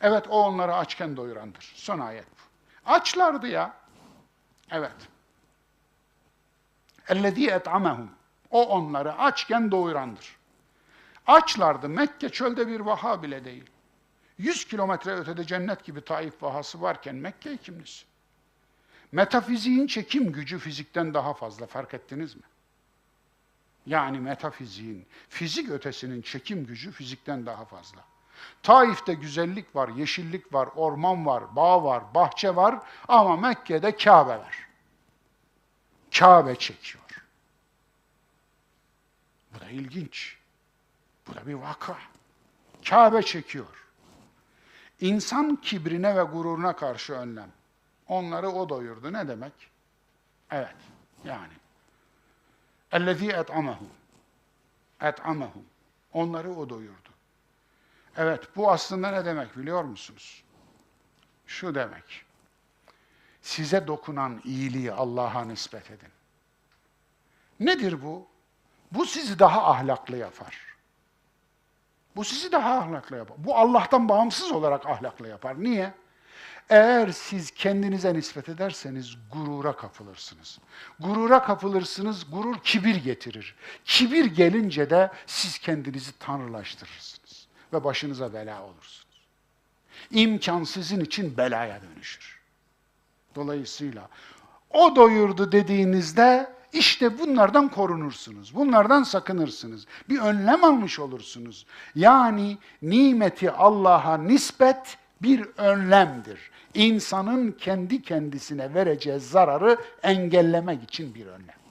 Evet o onları açken doyurandır. Son ayet bu. Açlardı ya. Evet. Ellezî et'amehum. O onları açken doyurandır. Açlardı. Mekke çölde bir vaha bile değil. 100 kilometre ötede cennet gibi Taif vahası varken Mekke'yi kim nesin? Metafiziğin çekim gücü fizikten daha fazla fark ettiniz mi? Yani metafiziğin, fizik ötesinin çekim gücü fizikten daha fazla. Taif'te güzellik var, yeşillik var, orman var, bağ var, bahçe var ama Mekke'de Kabe var. Kabe çekiyor. Bu da ilginç. Bu da bir vaka. Kabe çekiyor. İnsan kibrine ve gururuna karşı önlem. Onları o doyurdu. Ne demek? Evet. Yani. Ellezî et'amehum. Et'amehum. Onları o doyurdu. Evet, bu aslında ne demek biliyor musunuz? Şu demek. Size dokunan iyiliği Allah'a nispet edin. Nedir bu? Bu sizi daha ahlaklı yapar. Bu sizi daha ahlaklı yapar. Bu Allah'tan bağımsız olarak ahlaklı yapar. Niye? Eğer siz kendinize nispet ederseniz gurura kapılırsınız. Gurura kapılırsınız, gurur kibir getirir. Kibir gelince de siz kendinizi tanrılaştırırsınız ve başınıza bela olursunuz. İmkan sizin için belaya dönüşür. Dolayısıyla o doyurdu dediğinizde işte bunlardan korunursunuz. Bunlardan sakınırsınız. Bir önlem almış olursunuz. Yani nimeti Allah'a nispet bir önlemdir. İnsanın kendi kendisine vereceği zararı engellemek için bir önlem.